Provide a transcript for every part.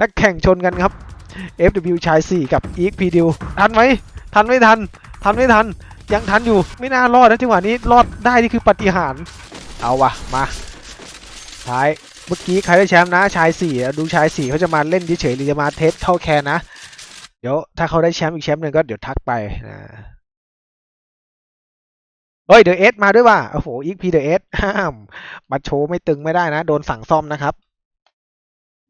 นักแข่งชนกันครับ FW ชาย 4 กับ EXP ดิวทันไหม ทันไม่ทัน ทันไม่ทัน ยังทันอยู่ ไม่น่ารอดนะจังหวะนี้ รอดได้นี่คือปาฏิหารย์เอาวะมาท้าย เมื่อกี้ใครได้แชมป์นะ ชาย4อ่ดูชาย 4 เขาจะมาเล่นเฉยๆหรือจะมาเทสเข้าแคนนะ เดี๋ยวถ้าเขาได้แชมป์อีกแชมป์หนึ่งก็เดี๋ยวทักไปนะเฮ้ยเดอะเอสมาด้วยว่ะ โอ้โหอีกพีเดอะเอสห้ามมาโชว์ไม่ตึงไม่ได้นะ โดนสั่งซ่อมนะครับ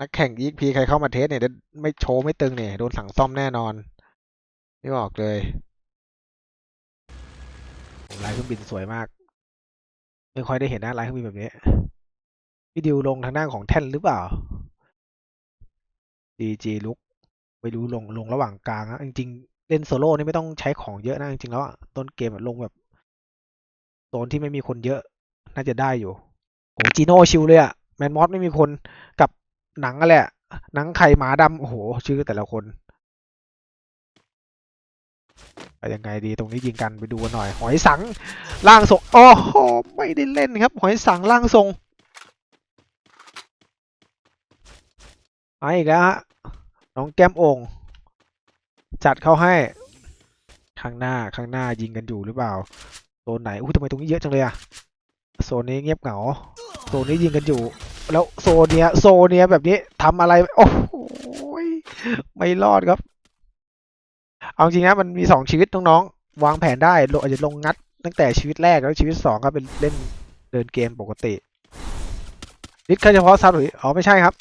นักแข่งอีกพีใครเข้ามาเทสเนี่ยไม่โชว์ไม่ตึงเนี่ยโดนสั่งซ่อมแน่นอน นี่บอกเลยลายเครื่องบินสวยมาก ไม่ค่อยได้เห็นนะลายเครื่องบินแบบนี้พี่ดิวลงทางด้านของแท่นหรือเปล่า DG ลุกไม่รู้ลงลงระหว่างกลางนะจริงๆ เล่นโซโล่นี่ไม่ต้องใช้ของเยอะนะจริงๆแล้วต้นเกมลงแบบโซนที่ไม่มีคนเยอะ น่าจะได้อยู่โอ้จีโน่ชิลเลยอะแมนมอสไม่มีคนกับ หนังอะไรอะหนังไข่หมาดำโอ้โห ชื่อแต่ละคนไปยังไงดีตรงนี้ยิงกันไปดูหน่อย หอยสังล่างทรงโอ้โหไม่ได้เล่นครับ หอยสังล่างทรงมาอีกแล้วฮะน้องแก้มองจัดเข้าให้ ข้างหน้าข้างหน้ายิงกันอยู่หรือเปล่าโซนไหนอุ้ทำไมตรงนี้เยอะจังเลยอะโซนนี้เงียบเหงาโซนนี้ยิงกันอยู่ แล้วโซเนียโซเนียแบบนี้ทำอะไร โอ้ยไม่รอดครับ เอาจริงนะมันมีสองชีวิตน้องๆวางแผนได้อาจจะลงงัด ตั้งแต่ชีวิตแรกแล้วชีวิตสองก็เป็นเล่นเดินเกมปกตินิดแค่เฉพาะซับหรืออ๋อไม่ใช่ครับ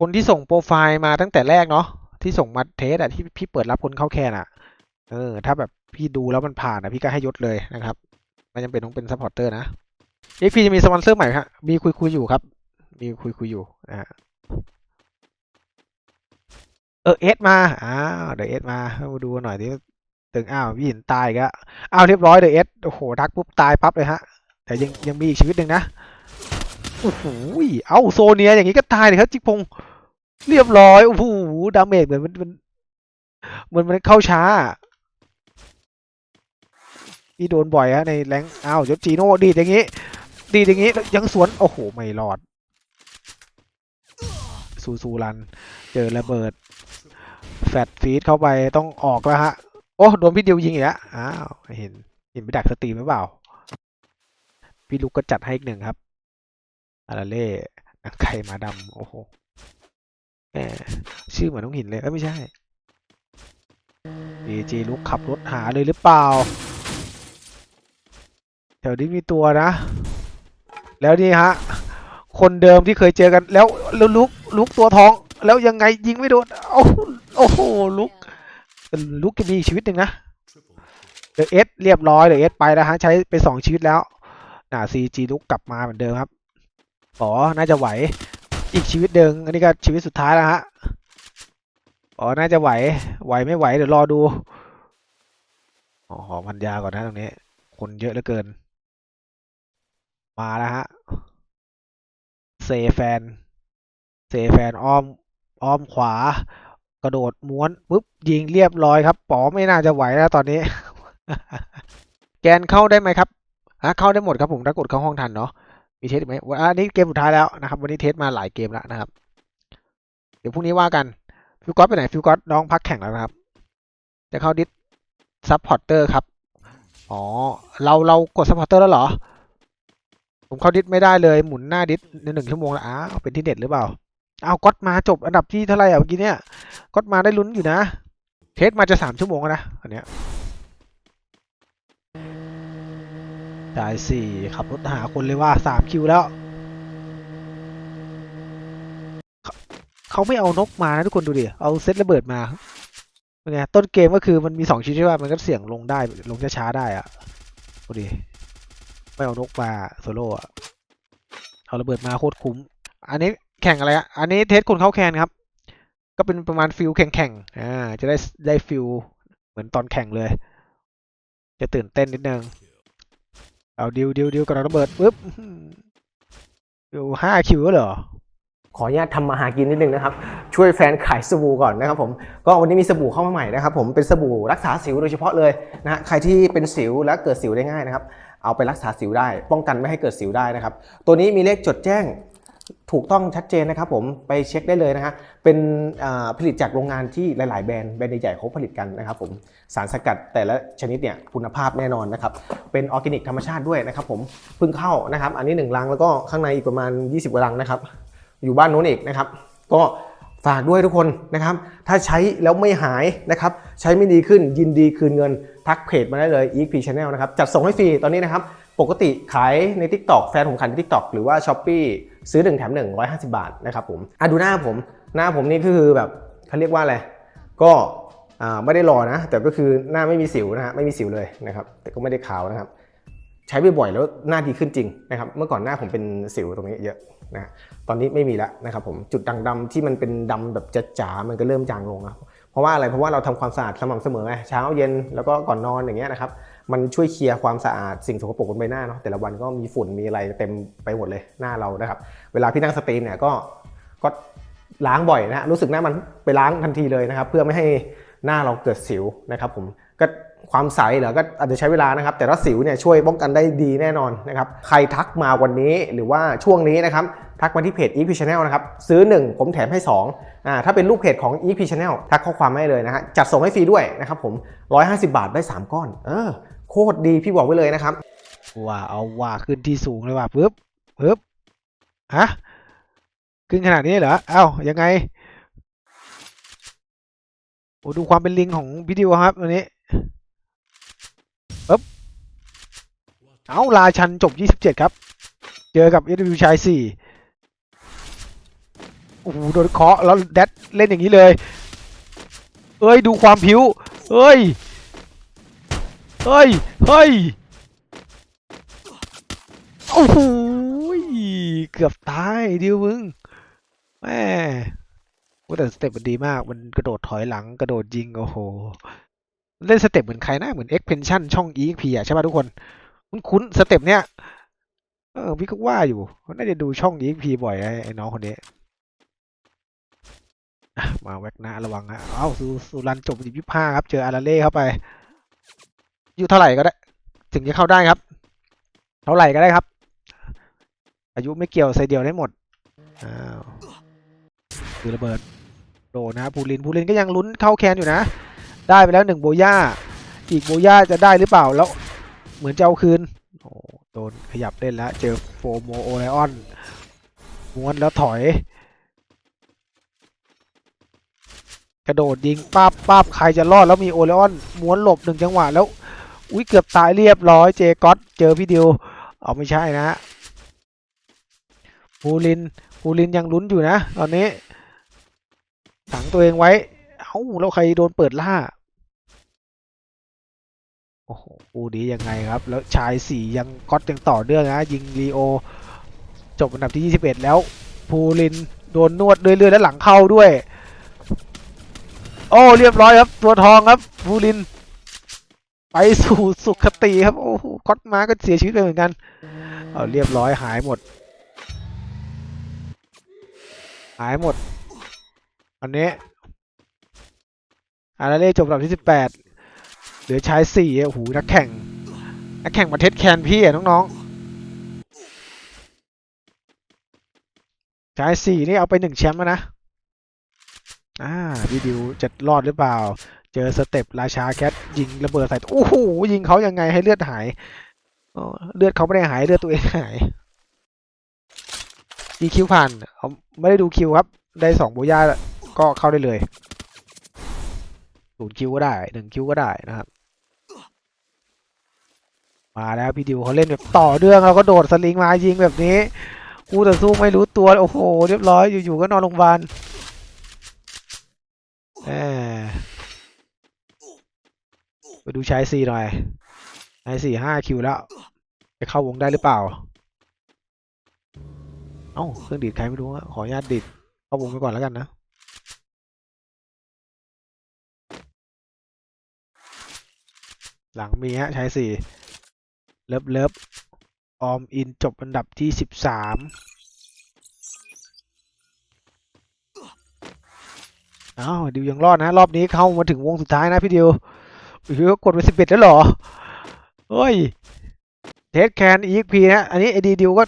คนที่ส่งโปรไฟล์มาตั้งแต่แรกเนาะที่ส่งมาเทสอะที่พี่เปิดรับคนเข้าแค่นอะเออ ถ้าแบบพี่ดูแล้วมันผ่านอะพี่ก็ให้ยศเลยนะครับไม่จำเป็นต้องเป็นซัพพอร์เตอร์นะเอ็กพีจะมีสปอนเซอร์ใหม่ครับมีคุยคุยอยู่ครับ มีคุยคุยอยู่นะฮะเออเอสมาอ้าวเดี๋ยวเอสมามาดูหน่อยดิตึงอ้าวพี่ห็นตายกแล้วอ้าวเรียบร้อยเดี๋ยวเอสโอ้โหทักปุ๊บตายปั๊บเลยฮะ แต่ยังยังมีอีกชีวิตหนึ่งนะโอ้โหเอ้าโซเนียอย่างนี้ก็ตายเลยครับจิกพงเรียบร้อยโอ้โหดาเมจเหมือนมันมันเหมือนมันเข้าช้าที่โดนบ่อยฮะในแรงอ้าวยศจีโน่ดีดอย่างนี้ ดีดอย่างนี้ยังสวนโอ้โหไม่รอด ซูซูรัน เจอระเบิด แฟดฟีดเข้าไปต้องออกแล้วฮะ โอ้โดนพี่เดียวยิงอีกแล้วอ้าวเห็นเห็นไปดักสตรีมหรือเปล่า พี่ลูกก็จัดให้อีกหนึ่งครับอาราเล่นักไข่มาดำโอ้โหแหมชื่อเหมือนน้องหินเลยเอ้ยไม่ใช่ดีจีลุกขับรถหาเลยหรือเปล่าแถวนี้มีตัวนะ แล้วนี่ฮะ คนเดิมที่เคยเจอกันแล้วแล้วลุกลุกตัวทอง แล้วยังไงยิงไม่โดนโอ้โหโอ้โหลุกลุกจะมีชีวิตหนึ่งนะเดอเอสเรียบร้อยเดอเอสไปแล้วฮะใช้ไปสองชีวิตแล้วน่ะซีจีลุกกลับมาเหมือนเดิมครับอ๋อน่าจะไหวอีกชีวิตหนึ่งอันนี้ก็ชีวิตสุดท้ายแล้วฮะอ๋อน่าจะไหวไหวไม่ไหวเดี๋ยวรอดูอ๋อขอพันยาก่อนนะตรงนี้ คนเยอะเหลือเกิน มาแล้วฮะ เซแฟน เซแฟนอ้อมอ้อมขวา กระโดดม้วนปุ๊บยิงเรียบร้อยครับ ป๋อไม่น่าจะไหวแล้วตอนนี้ แกนเข้าได้ไหมครับอะเข้าได้หมดครับผมถ้ากดเข้าห้องทันเนาะมีเทสไหมวันนี้เกมสุดท้ายแล้วนะครับ วันนี้เทสมาหลายเกมแล้วนะครับ เดี๋ยวพรุ่งนี้ว่ากันฟิวกอตไปไหนฟิวกอตน้องพักแข่งแล้วนะครับ จะเข้าดิสซัพพอร์เตอร์ครับ อ๋อ เราเรากดซัพพอร์เตอร์แล้วเหรอ ผมเข้าดิสไม่ได้เลยหมุนหน้าดิสในหนึ่งชั่วโมงแล้วอ้าวเป็นที่เด็ดหรือเปล่าเอาก๊อตมาจบอันดับที่เท่าไหร่อะเมื่อกี้เนี่ยก๊อตมาได้ลุ้นอยู่นะ เทสมาจะสามชั่วโมงแล้วนะอันเนี้ยได้สี่ขับรถหาคนเลยว่าสามคิวแล้ว เขาไม่เอานกมานะทุกคนดูดิ เอาเซตระเบิดมาเป็นไงต้นเกมก็คือมันมีสองชิ้นใช่ป่ะมันก็เสี่ยงลงได้ลงช้าๆได้อะดูดิ ไม่เอานกมาโซโล่อะเอาระเบิดมาโคตรคุ้ม อันนี้แข่งอะไรอะอันนี้เทสคนเข้าแคนครับ ก็เป็นประมาณฟิลแข่งๆอ่าจะได้ได้ฟิลเหมือนตอนแข่งเลย จะตื่นเต้นนิดนึงเอาดิวดิวดิวกับระเบิดปุ๊บดิวห้าคิวแล้วเหรอขออนุญาตทำมาหากินนิดนึงนะครับ ช่วยแฟนขายสบู่ก่อนนะครับผมก็วันนี้มีสบู่เข้ามาใหม่นะครับผมเป็นสบู่รักษาสิวโดยเฉพาะเลยนะฮะใครที่เป็นสิวและเกิดสิวได้ง่ายนะครับ เอาไปรักษาสิวได้ ป้องกันไม่ให้เกิดสิวได้นะครับ ตัวนี้มีเลขจดแจ้งถูกต้องชัดเจนนะครับผมไปเช็คได้เลยนะฮะเป็นผลิตจากโรงงานที่หลาย ๆ แบรนด์แบรนด์ใหญ่ๆเขาผลิตกันนะครับผมสารสกัดแต่ละชนิดเนี่ยคุณภาพแน่นอนนะครับเป็นออร์แกนิกธรรมชาติด้วยนะครับผมเพิ่งเข้านะครับ อันนี้หนึ่งลังแล้วก็ข้างในอีกประมาณ 20กว่าลังนะครับ อยู่บ้านนู้นอีกนะครับ ก็ ฝากด้วยทุกคนนะครับ ถ้าใช้แล้วไม่หายนะครับ ใช้ไม่ดีขึ้นยินดีคืนเงิน ทักเพจมาได้เลย e p Channel นะครับ จัดส่งให้ฟรีตอนนี้นะครับ ปกติขายใน TikTok แฟนผมขายใน TikTok หรือว่า s h อ p e e ซื้อ 1 แถม 1 150 บาทนะครับผมอะดูหน้าผม หน้าผมนี่ก็คือแบบเขาเรียกว่าอะไร ก็ไม่ได้รอนะ แต่ก็คือหน้าไม่มีสิวนะฮะไม่มีสิวเลยนะครับ แต่ก็ไม่ได้ขาวนะครับ ใช้บ่อยๆแล้วหน้าดีขึ้นจริงนะครับ เมื่อก่อนหน้าผมเป็นสิวตรงนี้เยอะ นะตอนนี้ไม่มีแล้วนะครับผมจุดด่างดำที่มันเป็นดำแบบจ๋าๆมันก็เริ่มจางลงแล้วเพราะว่าอะไรเพราะว่าเราทำความสะอาดสม่ำเสมอไงเช้าเย็นแล้วก็ก่อนนอนอย่างเงี้ยนะครับมันช่วยเคลียร์ความสะอาดสิ่งสกปรกบนใบหน้าเนาะแต่ละวันก็มีฝุ่นมีอะไรเต็มไปหมดเลยหน้าเรานะครับ เวลาพี่นั่งสตรีมเนี่ยก็ก็ล้างบ่อยนะฮะรู้สึกหน้ามันไปล้างทันทีเลยนะครับ เพื่อไม่ให้หน้าเราเกิดสิวนะครับ ผมก็ ความใสเหรอก็อาจจะใช้เวลานะครับ แต่ว่าสิวเนี่ยช่วยป้องกันได้ดีแน่นอนนะครับใครทักมาวันนี้หรือว่าช่วงนี้นะครับทักมาที่เพจ EP Channel นะครับซื้อ 1 ผมแถมให้2อ่าถ้าเป็นลูกเพจของ EP Channel ทักข้อความให้เลยนะฮะจัดส่งให้ฟรีด้วยนะครับผม 150 บาทได้ 3 ก้อน เออ โคตรดีพี่บอกไว้เลยนะครับว่าเอาว่าขึ้นที่สูงเลยว่ะปึ๊บปึ๊บฮะขึ้นขนาดนี้เหรอเอ้ายังไงโอ้ดูความเป็นลิงของพี่ดิวครับวันนี้ เอาราชันจบ 27 ครับ เจอกับเอวิชาย4โอ้โหโดนเคาะแล้วแดดเล่นอย่างนี้เลย เอ้ย ดูความผิว เอ้ย เฮ้ย เฮ้ย โอ้โหเกือบตายดิวมึงแม่โอ้แต่สเต็ปมันดีมาก มันกระโดดถอยหลังกระโดดยิง โอ้โห เล่นสเต็ปเหมือนใครนะ เหมือน expansion ช่อง EXP อะใช่ป่ะทุกคน คุ้นคุ้นสเต็ปเนี้ยเออพี่ก็ว่าอยู่น่าจะดูช่อง EXP บ่อยไอ้ไอ้น้องคนนี้มาแวกหน้าระวังฮะเอ้าสุสุรันจบยี่ห้าครับ เจออาราเล่เข้าไป อยู่เท่าไหร่ก็ได้ ถึงจะเข้าได้ครับ เท่าไหร่ก็ได้ครับ อายุไม่เกี่ยวใส่เดียวได้หมดอ้าวคือระเบิดโดนนะภูรินภูรินก็ยังลุ้นเข้าแคนอยู่นะ ได้ไปแล้วหนึ่งโบย่า อีกโบย่าจะได้หรือเปล่าแล้ว เหมือนจะเอาคืน โอ้โดนขยับเล่นแล้ว เจอโฟโมโอไลออนม้วนแล้วถอย กระโดดยิงป้าบป้าบใครจะรอดแล้วมีโอไลออนม้วนหลบหนึ่งจังหวะแล้ว อุ้ยเกือบตายเรียบร้อยเจก๊อตเจอพี่ดิวเอาไม่ใช่นะฮะภูรินภูรินยังลุ้นอยู่นะ ตอนนี้ขังตัวเองไว้ เอ้าแล้วใครโดนเปิดล่า โอ้โหปูดียังไงครับ แล้วชายสี่ยังก๊อตยังต่อเนื่องนะยิงลีโอ จบอันดับที่ 21 แล้วภูรินโดนนวดเรื่อยๆแล้วหลังเข้าด้วย โอ้เรียบร้อยครับ ตัวทองครับภูริน ไปสู่สุขติครับโอ้โหก๊อตมาก็เสียชีวิตไปเหมือนกันเอาเรียบร้อยหายหมด หายหมด อันนี้อาราเล่จบอันดับที่สิบแปด เหลือใชายสี่โอ้โหนักแข่งนักแข่งมาเทสแคนพี่อะน้องๆใชายสี่นี่เอาไปหนึ่งแชมป์นะอ่าพี่ดิวจะรอดหรือเปล่า เจอสเต็ปราชาแคทยิงระเบิดใส่โอ้โหยิงเขายังไงให้เลือดหายเลือดเขาไม่ได้หายเลือดตัวเองหายดีคิวผ่านเขาไม่ได้ดูคิวครับ ได้สองโบย่าก็เข้าได้เลยศูนย์คิวก็ได้หนึ่งคิวก็ได้นะครับ มาแล้วพี่ดิวเขาเล่นแบบต่อเนื่องแล้วก็โดดสลิงมายิงแบบนี้คู่ต่อสู้ไม่รู้ตัวโอ้โหเรียบร้อยอยู่ๆก็นอนโรงพยาบาลแหไปดูชายสี่หน่อยชายสี่ห้าคิวแล้วจะเข้าวงได้หรือเปล่า เอ้าเครื่องดีดใครไม่รู้ขออนุญาตดีดเข้าวงไปก่อนแล้วกันนะหลังมีฮะชายสี่ เลิฟเลิฟออมอินจบอันดับที่สิบสามอ้าวดิวยังรอดนะ รอบนี้เข้ามาถึงวงสุดท้ายนะพี่ดิวโอ้โหกดไปสิบเอ็ดแล้วหรอเฮ้ยเทสแคนอีกพีนะ อันนี้ไอดีดิวก็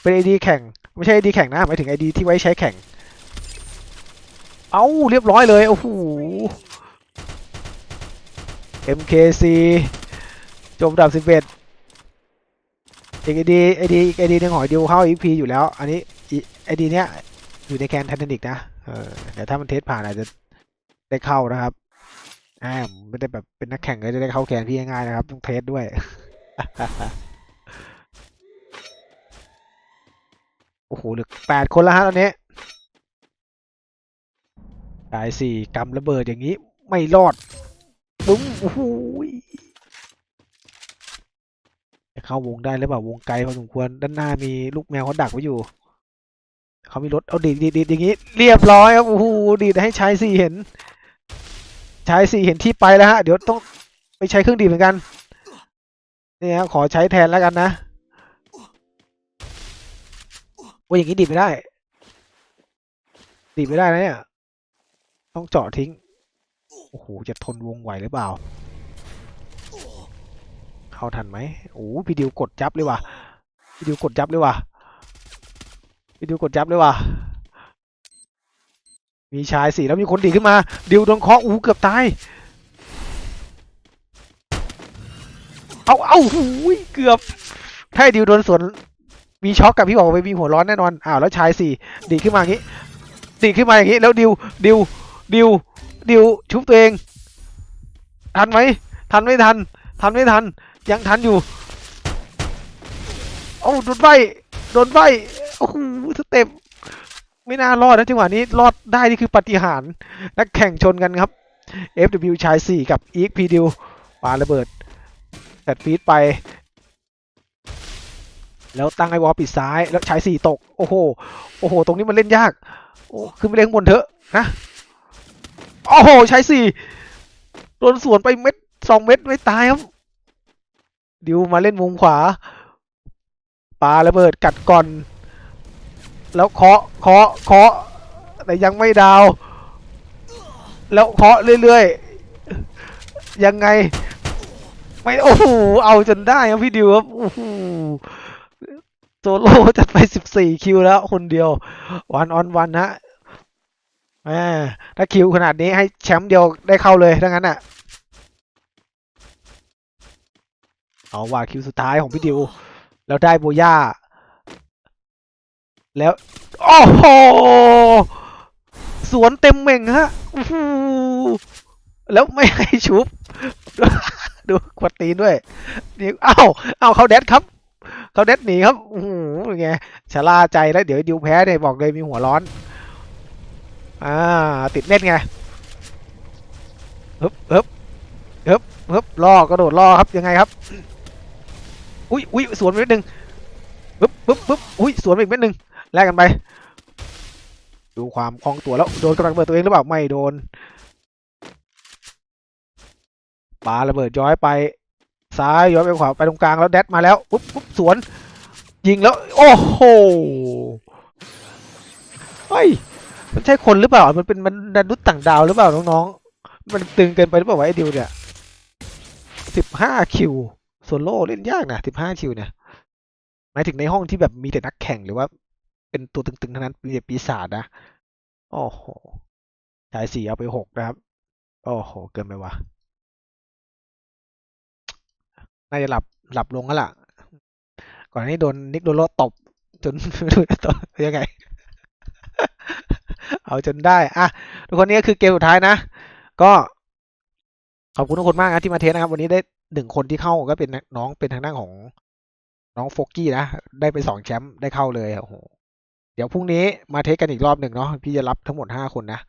เป็นไอดีแข่ง ไม่ใช่ไอดีแข่งนะ หมายถึงไอดีที่ไว้ใช้แข่ง เอาเรียบร้อยเลย โอ้โห MKC จบดับสิบเอ็ด อีกไอดีไอดีไอดีหนึ่งหอยดิวเข้า EP อยู่แล้ว อันนี้ไอดีเนี้ยอยู่ในแคนไททานิกนะเออเดี๋ยวถ้ามันเทสผ่านอาจจะได้เข้านะครับอ่าไม่ได้แบบเป็นนักแข่งก็จะได้เข้าแคนพี่ง่ายๆนะครับ ต้องเทสด้วยโอ้โหเหลือแปดคนแล้วฮะตอนนี้ตายสี่กำระเบิดอย่างนี้ ไม่รอดปุ้งโอ้โหย เข้าวงได้หรือเปล่าวงไกลพอสมควรด้านหน้ามีลูกแมวเขาดักไว้อยู่เขามีรถเอาดีดดีดอย่างนี้ เรียบร้อยครับโอ้โหดีดให้ชายสี่เห็นชายสี่เห็นที่ไปแล้วฮะเดี๋ยวต้องไปใช้เครื่องดีดเหมือนกันนี่ฮะขอใช้แทนแล้วกันนะว่าอย่างนี้ดีดไม่ได้ ดีดไม่ได้นะเนี่ยต้องเจาะทิ้งโอ้โหจะทนวงไหวหรือเปล่า เข้าทันไหมโอ้พี่ดิวกดจับเลยว่ะพี่ดิวกดจับเลยว่ะพี่ดิวกดจับเลยว่ะมีชายสี่แล้วมีคนดีขึ้นมา ดิวโดนเคาะอู้เกือบตายเอาเอาหูยเกือบถ้าดิวโดนสวนมีช็อกกับพี่บอกไปมีหัวร้อนแน่นอนอ้าวแล้วชายสี่ดีขึ้นมาอย่างนี้ ดีขึ้นมาอย่างนี้ แล้วดิวดิวดิวดิวชุบตัวเองทันไหมทันไม่ทัน ทันไม่ทัน ยังทันอยู่โอ้โดนใบโดนใบโอ้โหสเต็ปไม่น่ารอดนะจังหวะนี้รอดได้นี่คือปาฏิหารย์นักแข่งชนกันครับ FW ชาย 4 กับ EXP ดิวปาระเบิดแปดฟีดไป แล้วตั้งไอวอลปิดซ้ายแล้วชาย 4 ตก โอ้โห โอ้โห ตรงนี้มันเล่นยาก โอ้ขึ้นไปเล่นข้างบนเถอะนะโอ้โหชาย 4 โดนสวนไปเม็ดสองเม็ดไม่ตายครับ ดิวมาเล่นมุมขวาปาระเบิดกัดก่อน แล้วเคาะเคาะเคาะแต่ยังไม่ดาว แล้วเคาะเรื่อยๆ ยังไง ไม่โอ้โหเอาจนได้ครับพี่ดิวครับโอ้โหโซโล่จัดไปสิบสี่คิวแล้วคนเดียววันออนวันนะแหมถ้าคิวขนาดนี้ให้แชมป์เดียวได้เข้าเลยถ้างั้นอะ เอาว่าคิวสุดท้ายของพี่ดิว แล้วได้โบย่า แล้ว โอ้โห สวนเต็มเม่งฮะแล้วไม่ให้ชุบ ดูกวดตีนด้วยนี่เอ้าวอ้าเขาแดดครับ เขาแดดหนีครับโอ้โหเป็นไงชะล่าใจแล้ว เดี๋ยวดิวแพ้เนี่ยบอกเลยมีหัวร้อน อ่า ติดเล่นไงฮึบฮึบฮึบฮึบล่อกระโดดล่อครับยังไงครับ อุ้ยอุ้ยสวนไปนิดนึงปึ๊บปึ๊บปึ๊บอุ้ยสวนไปอีกเม็ดนึงแลกกันไป ดูความคล่องตัวแล้วโดนกำลังเบิดตัวเองหรือเปล่าไม่โดนปาระเบิดย้อยไป ซ้ายย้อยไปขวาไปตรงกลางแล้วแดดมาแล้วปุ๊บปุ๊บสวน ยิงแล้ว โอ้โหเฮ้ยมันใช่คนหรือเปล่า มันเป็นมันมนุษย์ต่างดาวหรือเปล่าน้องๆ มันตึงเกินไปหรือเปล่าวะไอ้ดิวเนี่ยสิบห้าคิว โซโล่เล่นยากนะสิบห้าคิวเนี่ยหมายถึงในห้องที่แบบมีแต่นักแข่งหรือว่า เป็นตัวตึงๆทั้งนั้นมีแต่ปีศาจนะโอ้โหชายสี่เอาไปหกนะครับ โอ้โห เกินไปวะน่าจะหลับหลับลงแล้วล่ะ ก่อนนี้โดนนิกโดโลตบจนไม่รู้จะตบยังไง เอาจนได้ อะ ทุกคนนี้ก็คือเกมสุดท้ายนะ ก็ ขอบคุณทุกคนมากนะที่มาเทสนะครับ วันนี้ได้หนึ่งคนที่เข้าก็เป็นน้องเป็นทางด้านของน้องโฟกกี้นะ ได้ไปสองแชมป์ได้เข้าเลยโอ้โหเดี๋ยวพรุ่งนี้มาเทสกันอีกรอบหนึ่งเนาะพี่จะรับทั้งหมดห้าคนนะ